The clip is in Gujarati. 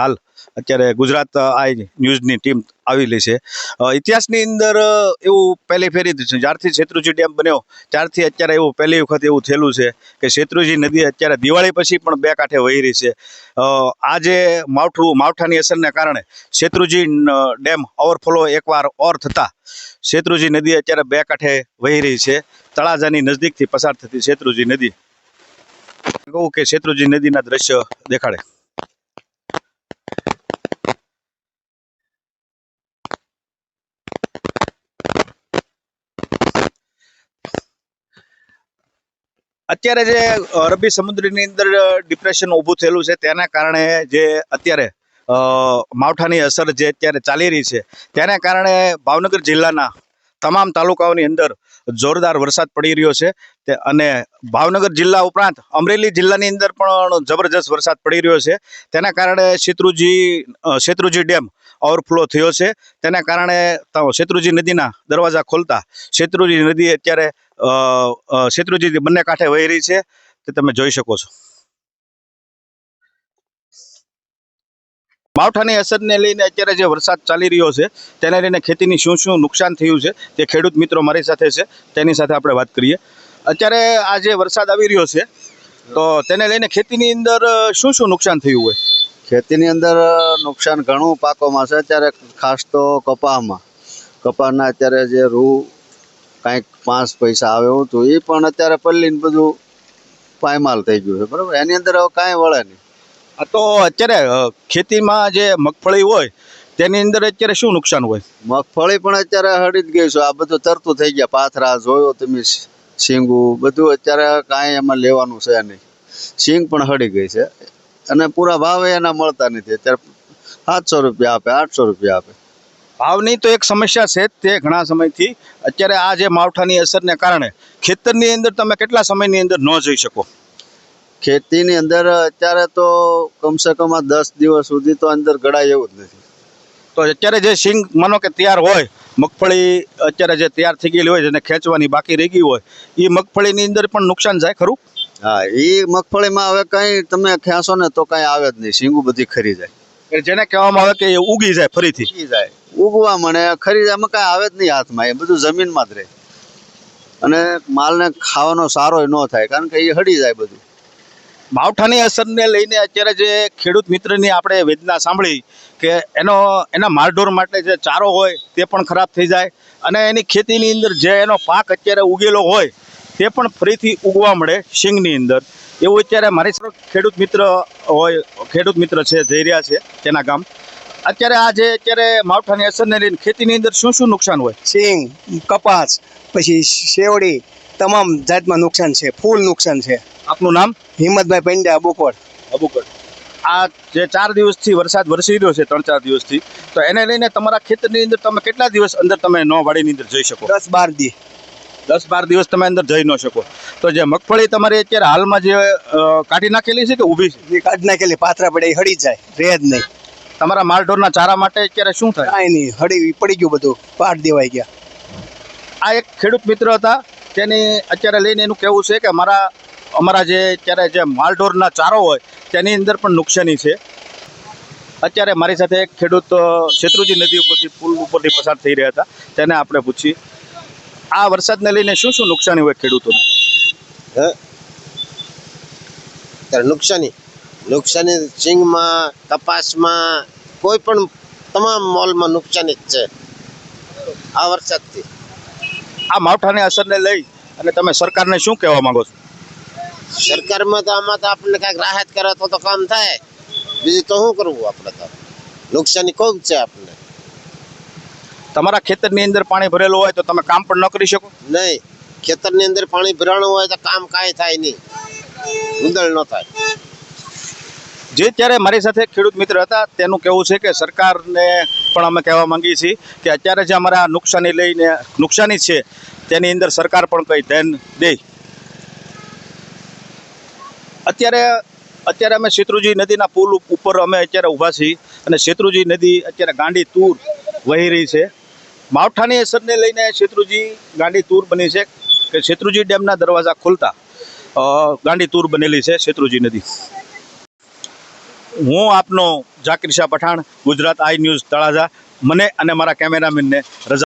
હાલ અત્યારે ગુજરાત આઈ ન્યૂઝની ટીમ આવેલી છે. ઇતિહાસની અંદર એવું પહેલી ફેરી છે. જ્યારથી શેત્રુજી ડેમ બન્યો, ત્યારથી અત્યારે એવું પહેલી વખત એવું થયેલું છે કે શેત્રુજી નદી અત્યારે દિવાળી પછી પણ બે કાંઠે વહી રહી છે. આજે માવઠું, માવઠાની અસરને કારણે શેત્રુજી ડેમ ઓવરફ્લો એકવાર ઓર થતા શેત્રુજી નદી અત્યારે બે કાંઠે વહી રહી છે. તળાજાની નજદીકથી પસાર થતી શેત્રુજી નદી. કહું કે શેત્રુજી નદીના દ્રશ્ય દેખાડે. અત્યારે જે અરબી સમુદ્રની અંદર ડિપ્રેશન ઊભું થયેલું છે, તેના કારણે જે અત્યારે માવઠાની અસર જે અત્યારે ચાલી રહી છે, તેના કારણે ભાવનગર જિલ્લાના તમામ તાલુકાઓની અંદર જોરદાર વરસાદ પડી રહ્યો છે, તે અને ભાવનગર જિલ્લા ઉપરાંત અમરેલી જિલ્લાની અંદર પણ જબરજસ્ત વરસાદ પડી રહ્યો છે, તેના કારણે શેત્રુજી શેત્રુજી ડેમ ઓવરફ્લો થયો છે. તેના કારણે શેત્રુજી નદીના દરવાજા ખોલતા શેત્રુજી નદી અત્યારે શેત્રુજી બંને કાંઠે વહી રહી છે. તે તમે જોઈ શકો છો. માવઠાની અસરને લઈને અત્યારે જે વરસાદ ચાલી રહ્યો છે, તેને લઈને ખેતીની શું શું નુકસાન થયું છે, તે ખેડૂત મિત્રો મારી સાથે છે. તેની સાથે આપણે વાત કરીએ. અત્યારે આ જે વરસાદ આવી રહ્યો છે, તો તેને લઈને ખેતીની અંદર શું શું નુકસાન થયું હોય? ખેતીની અંદર નુકસાન ઘણું પાકોમાં છે. અત્યારે ખાસ તો કપામાં કપાના અત્યારે જે રૂ કાંઈક પાંચ પૈસા આવે એવું હતું એ પણ અત્યારે પલ્લીને બધું પાયમાલ થઈ ગયું છે. બરાબર? એની અંદર હવે કાંઈ વળે નહીં. આ તો અત્યારે ખેતીમાં જે મગફળી હોય તેની અંદર અત્યારે શું નુકસાન હોય? મગફળી પણ અત્યારે હળી જ ગઈ છે. આ બધું તરતું થઈ ગયા. પાથરા જોયો તમે શીંગું બધું અત્યારે કાંઈ એમાં લેવાનું છે નહીં. શીંગ પણ હળી ગઈ છે. અને પૂરા ભાવે એના મળતા નથી. અત્યારે સાતસો રૂપિયા આપે આઠસો રૂપિયા આપે. ભાવની તો એક સમસ્યા છે તે ઘણા સમયથી. અત્યારે આ જે માવઠાની અસરને કારણે ખેતરની અંદર તમે કેટલા સમયની અંદર ન જઈ શકો? ખેતીની અંદર અત્યારે તો કમસે કમ આ દસ દિવસ સુધી તો અંદર ગળાય એવું જ નથી. તો અત્યારે જે સિંગ માનો કે તૈયાર હોય મગફળી અત્યારે જે તૈયાર થઈ ગયેલી હોય જેને ખેંચવાની બાકી રહી ગઈ હોય એ મગફળીની અંદર પણ નુકસાન જાય ખરું? હા એ મગફળીમાં હવે કંઈ તમે ખેંચો ને તો કઈ આવે જ નહીં. શીંગું બધી ખરી જાય. જેને કહેવામાં આવે કે એ ઉગી જાય ફરીથી. ઉગી જાય. ઉગવા મને ખરી જાય કઈ કાંઈ આવે જ નહીં હાથમાં. એ બધું જમીનમાં જ રહે. અને માલને ખાવાનો સારો ન થાય કારણ કે એ હળી જાય બધું. માવઠાની અસરને લઈને અત્યારે જે ખેડૂત મિત્રની આપણે વેદના સાંભળી કે એનો એના માલઢોર માટે જે ચારો હોય તે પણ ખરાબ થઈ જાય. અને એની ખેતીની અંદર જે એનો પાક અત્યારે ઉગેલો હોય તે પણ ફરીથી ઉગવા મળે સિંગની અંદર એવું અત્યારે મારી ખેડૂત મિત્ર હોય ખેડૂત મિત્ર છે જઈ રહ્યા છે તેના ગામ. અત્યારે આ જે અત્યારે માવઠાની અસરને લઈને ખેતીની અંદર શું શું નુકસાન હોય? સિંગ કપાસ પછી શેવડી તમામ જાતમાં નુકસાન છે ફૂલ નુકસાન છે. આપનું નામ? હિંમતભાઈ પંડ્યા બોકોડ અબુકર. આ જે ચાર દિવસથી વરસાદ વરસી રહ્યો છે ત્રણ ચાર દિવસથી તો એને લઈને તમારા ખેતરની અંદર તમે કેટલા દિવસ અંદર તમે નો વાડીની અંદર જઈ શકો? દસ બાર દી. દસ બાર દિવસ તમે અંદર જઈ ન શકો. તો જે મગફળી તમારી અત્યારે હાલમાં જે કાઢી નાખેલી છે કે ઊભી છે? જે કાઢી નાખેલી પાથરા પડે એ હળી જાય રહે જ નહીં. તમારા માલઢોરના ચારા માટે અત્યારે શું થાય? કાંઈ નહીં હળી પડી ગયું બધું પાટ દેવાઈ ગયા. આ એક ખેડૂત મિત્ર હતા તેની અત્યારે લઈને એનું કહેવું છે કે અમારા અમારા જે અત્યારે જે માલઢોરના ચારો હોય તેની અંદર પણ નુકસાની છે. અત્યારે મારી સાથે એક ખેડૂત શેત્રુજી નદી ઉપરથી પુલ ઉપરથી પસાર થઈ રહ્યા હતા તેને આપણે પૂછી આ વરસાદને લઈને શું શું નુકસાની હોય ખેડૂતોને? ત્યારે નુકસાની. નુકસાની સિંગમાં કપાસમાં કોઈ પણ તમામ મોલમાં નુકસાની જ છે. આ વરસાદથી. આ માવઠાની અસરને લઈ અને તમે સરકારને શું કહેવા માંગો છો? સરકારમાં તો આમાં તો આપણને કાંઈક રાહત કરે તો તો કામ થાય. બીજું તો શું કરવું આપણે તો? નુકસાની ખૂબ છે આપણને? તમારા ખેતરની અંદર પાણી ભરેલું હોય તો તમે કામ પણ ન કરી શકો? નહીં. ખેતરની અંદર પાણી ભરાણું હોય તો કામ કાંઈ થાય નહીં. ઉંદર ન થાય. જે ત્યારે મારી સાથે ખેડૂત મિત્ર હતા તેનું કહેવું છે કે સરકારને પણ અમે કહેવા માંગીએ છીએ કે અત્યારે જે અમારા નુકસાની લઈને નુકસાની છે તેની અંદર સરકાર પણ કંઈ ધ્યાન દે. અત્યારે અત્યારે અમે શેત્રુજી નદીના પુલ ઉપર અમે અત્યારે ઊભા છીએ અને શેત્રુજી નદી અત્યારે ગાંડી તૂર વહી રહી છે. માવઠાની અસરને લઈને શેત્રુજી ગાંડી તૂર બની છે કે શેત્રુજી ડેમના દરવાજા ખોલતા ગાંડી તૂર બનેલી છે શેત્રુજી નદી. હું આપનો જાકીર પઠાણ, ગુજરાત આઈ ન્યૂઝ તળાજા. મને અને મારા કેમેરામેનને રજા